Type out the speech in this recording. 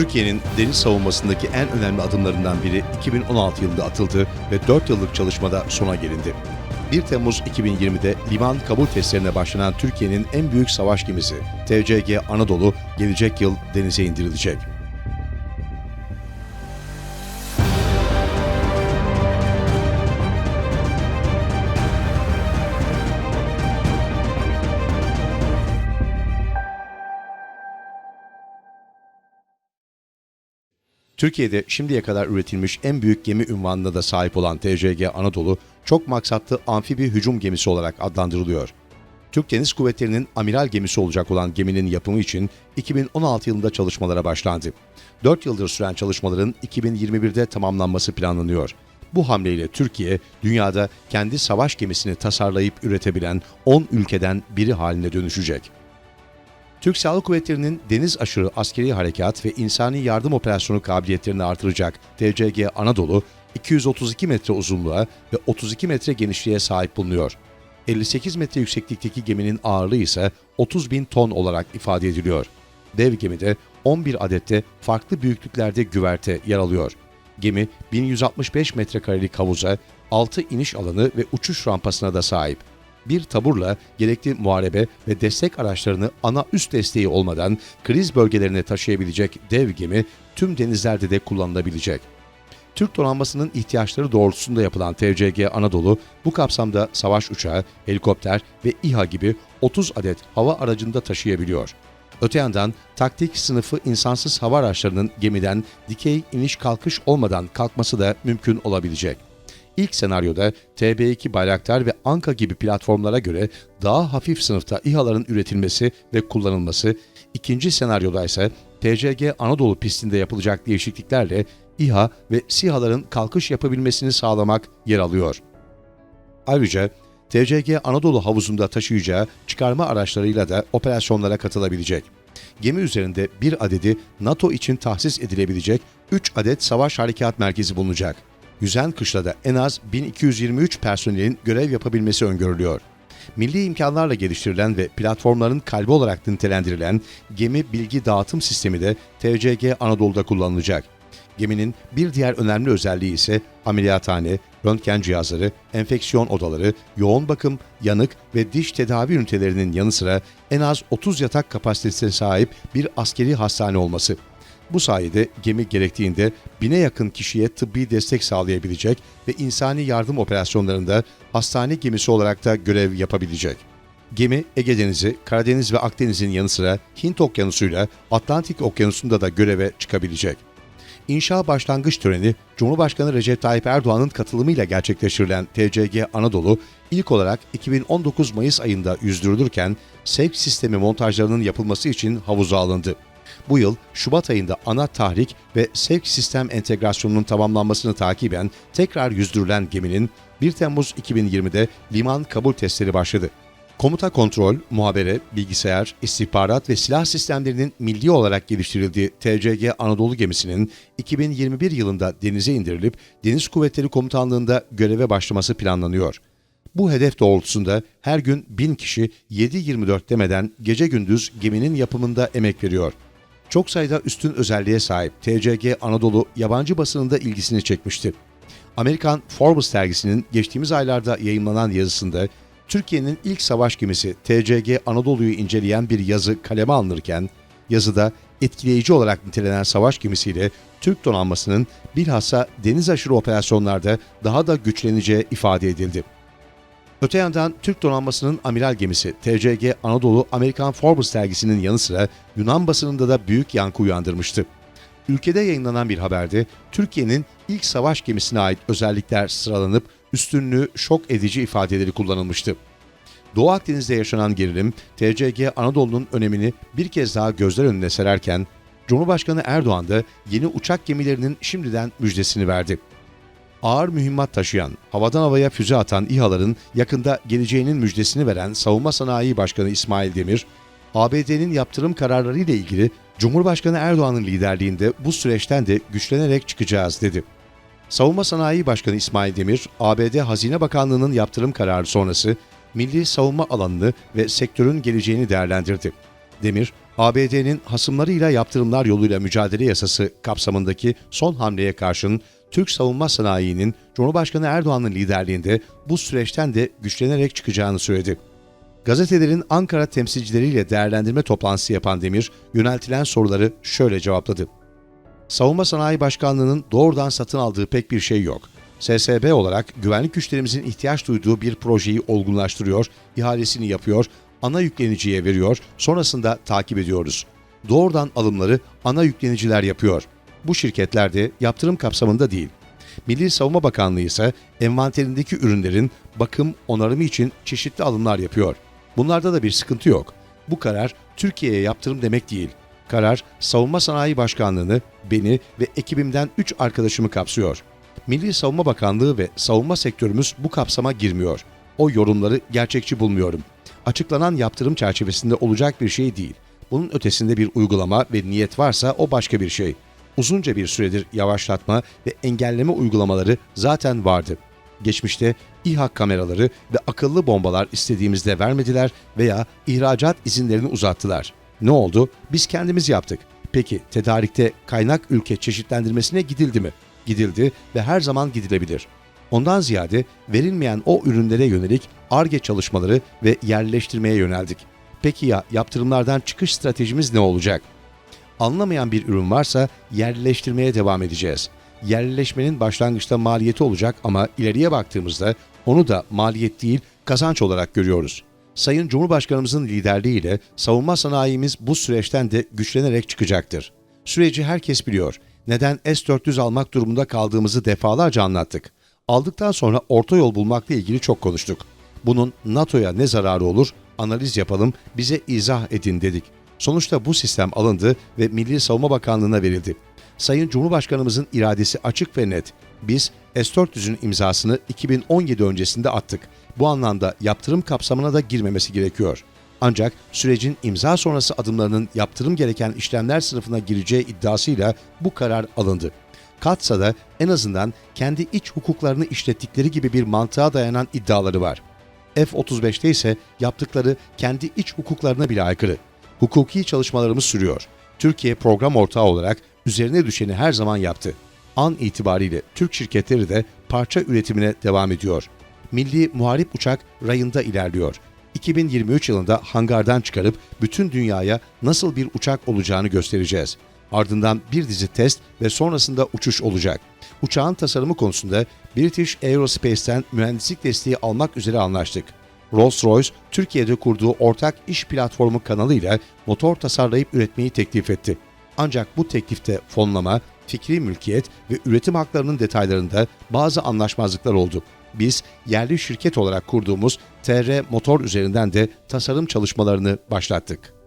Türkiye'nin deniz savunmasındaki en önemli adımlarından biri 2016 yılında atıldı ve 4 yıllık çalışmada sona gelindi. 1 Temmuz 2020'de liman kabul testlerine başlanan Türkiye'nin en büyük savaş gemisi TCG Anadolu gelecek yıl denize indirilecek. Türkiye'de şimdiye kadar üretilmiş en büyük gemi ünvanına da sahip olan TCG Anadolu, çok maksatlı amfibi hücum gemisi olarak adlandırılıyor. Türk Deniz Kuvvetleri'nin amiral gemisi olacak olan geminin yapımı için 2016 yılında çalışmalara başlandı. 4 yıldır süren çalışmaların 2021'de tamamlanması planlanıyor. Bu hamleyle Türkiye, dünyada kendi savaş gemisini tasarlayıp üretebilen 10 ülkeden biri haline dönüşecek. Türk Silahlı Kuvvetleri'nin deniz aşırı askeri harekat ve insani yardım operasyonu kabiliyetlerini artıracak TCG Anadolu, 232 metre uzunluğa ve 32 metre genişliğe sahip bulunuyor. 58 metre yükseklikteki geminin ağırlığı ise 30 bin ton olarak ifade ediliyor. Dev gemide 11 adette farklı büyüklüklerde güverte yer alıyor. Gemi 1165 metrekarelik havuza, 6 iniş alanı ve uçuş rampasına da sahip bir taburla gerekli muharebe ve destek araçlarını ana üst desteği olmadan kriz bölgelerine taşıyabilecek dev gemi tüm denizlerde de kullanılabilecek. Türk donanmasının ihtiyaçları doğrultusunda yapılan TCG Anadolu bu kapsamda savaş uçağı, helikopter ve İHA gibi 30 adet hava aracında taşıyabiliyor. Öte yandan taktik sınıfı insansız hava araçlarının gemiden dikey iniş kalkış olmadan kalkması da mümkün olabilecek. İlk senaryoda TB2 Bayraktar ve Anka gibi platformlara göre daha hafif sınıfta İHA'ların üretilmesi ve kullanılması, ikinci senaryoda ise TCG Anadolu pistinde yapılacak değişikliklerle İHA ve SİHA'ların kalkış yapabilmesini sağlamak yer alıyor. Ayrıca TCG Anadolu havuzunda taşıyacağı çıkarma araçlarıyla da operasyonlara katılabilecek. Gemi üzerinde bir adedi NATO için tahsis edilebilecek 3 adet savaş harekat merkezi bulunacak. Yüzen kışlada en az 1223 personelin görev yapabilmesi öngörülüyor. Milli imkanlarla geliştirilen ve platformların kalbi olarak nitelendirilen gemi bilgi dağıtım sistemi de TCG Anadolu'da kullanılacak. Geminin bir diğer önemli özelliği ise ameliyathane, röntgen cihazları, enfeksiyon odaları, yoğun bakım, yanık ve diş tedavi ünitelerinin yanı sıra en az 30 yatak kapasitesine sahip bir askeri hastane olması. Bu sayede gemi gerektiğinde bine yakın kişiye tıbbi destek sağlayabilecek ve insani yardım operasyonlarında hastane gemisi olarak da görev yapabilecek. Gemi Ege Denizi, Karadeniz ve Akdeniz'in yanı sıra Hint Okyanusu'yla Atlantik Okyanusu'nda da göreve çıkabilecek. İnşa başlangıç töreni Cumhurbaşkanı Recep Tayyip Erdoğan'ın katılımıyla gerçekleştirilen TCG Anadolu ilk olarak 2019 Mayıs ayında yüzdürülürken sevk sistemi montajlarının yapılması için havuza alındı. Bu yıl Şubat ayında ana tahrik ve sevk sistem entegrasyonunun tamamlanmasını takiben tekrar yüzdürülen geminin 1 Temmuz 2020'de liman kabul testleri başladı. Komuta kontrol, muhabere, bilgisayar, istihbarat ve silah sistemlerinin milli olarak geliştirildiği TCG Anadolu gemisinin 2021 yılında denize indirilip Deniz Kuvvetleri Komutanlığı'nda göreve başlaması planlanıyor. Bu hedef doğrultusunda her gün 1000 kişi 7-24 demeden gece gündüz geminin yapımında emek veriyor. Çok sayıda üstün özelliğe sahip TCG Anadolu yabancı basınında ilgisini çekmişti. Amerikan Forbes dergisinin geçtiğimiz aylarda yayınlanan yazısında Türkiye'nin ilk savaş gemisi TCG Anadolu'yu inceleyen bir yazı kaleme alınırken, yazıda etkileyici olarak nitelenen savaş gemisiyle Türk donanmasının bilhassa deniz aşırı operasyonlarda daha da güçleneceği ifade edildi. Öte yandan Türk donanmasının amiral gemisi TCG Anadolu Amerikan Forbes dergisinin yanı sıra Yunan basınında da büyük yankı uyandırmıştı. Ülkede yayınlanan bir haberde Türkiye'nin ilk savaş gemisine ait özellikler sıralanıp üstünlüğü şok edici ifadeleri kullanılmıştı. Doğu Akdeniz'de yaşanan gerilim TCG Anadolu'nun önemini bir kez daha gözler önüne sererken Cumhurbaşkanı Erdoğan da yeni uçak gemilerinin şimdiden müjdesini verdi ağır mühimmat taşıyan, havadan havaya füze atan İHA'ların yakında geleceğinin müjdesini veren Savunma Sanayi Başkanı İsmail Demir, ABD'nin yaptırım kararları ile ilgili Cumhurbaşkanı Erdoğan'ın liderliğinde bu süreçten de güçlenerek çıkacağız dedi. Savunma Sanayi Başkanı İsmail Demir, ABD Hazine Bakanlığı'nın yaptırım kararı sonrası milli savunma alanını ve sektörün geleceğini değerlendirdi. Demir, ABD'nin hasımlarıyla yaptırımlar yoluyla mücadele yasası kapsamındaki son hamleye karşın Türk savunma sanayinin Cumhurbaşkanı Erdoğan'ın liderliğinde bu süreçten de güçlenerek çıkacağını söyledi. Gazetelerin Ankara temsilcileriyle değerlendirme toplantısı yapan Demir, yöneltilen soruları şöyle cevapladı. Savunma Sanayi Başkanlığı'nın doğrudan satın aldığı pek bir şey yok. SSB olarak güvenlik güçlerimizin ihtiyaç duyduğu bir projeyi olgunlaştırıyor, ihalesini yapıyor, ana yükleniciye veriyor, sonrasında takip ediyoruz. Doğrudan alımları ana yükleniciler yapıyor. Bu şirketler de yaptırım kapsamında değil. Milli Savunma Bakanlığı ise envanterindeki ürünlerin bakım, onarımı için çeşitli alımlar yapıyor. Bunlarda da bir sıkıntı yok. Bu karar Türkiye'ye yaptırım demek değil. Karar Savunma Sanayi Başkanlığı'nı, beni ve ekibimden 3 arkadaşımı kapsıyor. Milli Savunma Bakanlığı ve savunma sektörümüz bu kapsama girmiyor. O yorumları gerçekçi bulmuyorum. Açıklanan yaptırım çerçevesinde olacak bir şey değil. Bunun ötesinde bir uygulama ve niyet varsa o başka bir şey. Uzunca bir süredir yavaşlatma ve engelleme uygulamaları zaten vardı. Geçmişte İHA kameraları ve akıllı bombalar istediğimizde vermediler veya ihracat izinlerini uzattılar. Ne oldu? Biz kendimiz yaptık. Peki tedarikte kaynak ülke çeşitlendirmesine gidildi mi? Gidildi ve her zaman gidilebilir. Ondan ziyade verilmeyen o ürünlere yönelik ARGE çalışmaları ve yerleştirmeye yöneldik. Peki ya yaptırımlardan çıkış stratejimiz ne olacak? Anlamayan bir ürün varsa yerleştirmeye devam edeceğiz. Yerleşmenin başlangıçta maliyeti olacak ama ileriye baktığımızda onu da maliyet değil kazanç olarak görüyoruz. Sayın Cumhurbaşkanımızın liderliğiyle savunma sanayimiz bu süreçten de güçlenerek çıkacaktır. Süreci herkes biliyor. Neden S-400 almak durumunda kaldığımızı defalarca anlattık. Aldıktan sonra orta yol bulmakla ilgili çok konuştuk. Bunun NATO'ya ne zararı olur? Analiz yapalım, bize izah edin dedik. Sonuçta bu sistem alındı ve Milli Savunma Bakanlığı'na verildi. Sayın Cumhurbaşkanımızın iradesi açık ve net. Biz S-400'ün imzasını 2017 öncesinde attık. Bu anlamda yaptırım kapsamına da girmemesi gerekiyor. Ancak sürecin imza sonrası adımlarının yaptırım gereken işlemler sınıfına gireceği iddiasıyla bu karar alındı. Katsa da en azından kendi iç hukuklarını işlettikleri gibi bir mantığa dayanan iddiaları var. F-35'te ise yaptıkları kendi iç hukuklarına bile aykırı. Hukuki çalışmalarımız sürüyor. Türkiye program ortağı olarak üzerine düşeni her zaman yaptı. An itibariyle Türk şirketleri de parça üretimine devam ediyor. Milli Muharip Uçak rayında ilerliyor. 2023 yılında hangardan çıkarıp bütün dünyaya nasıl bir uçak olacağını göstereceğiz. Ardından bir dizi test ve sonrasında uçuş olacak. Uçağın tasarımı konusunda British Aerospace'ten mühendislik desteği almak üzere anlaştık. Rolls-Royce, Türkiye'de kurduğu ortak iş platformu kanalıyla motor tasarlayıp üretmeyi teklif etti. Ancak bu teklifte fonlama, fikri mülkiyet ve üretim haklarının detaylarında bazı anlaşmazlıklar oldu. Biz yerli şirket olarak kurduğumuz TR Motor üzerinden de tasarım çalışmalarını başlattık.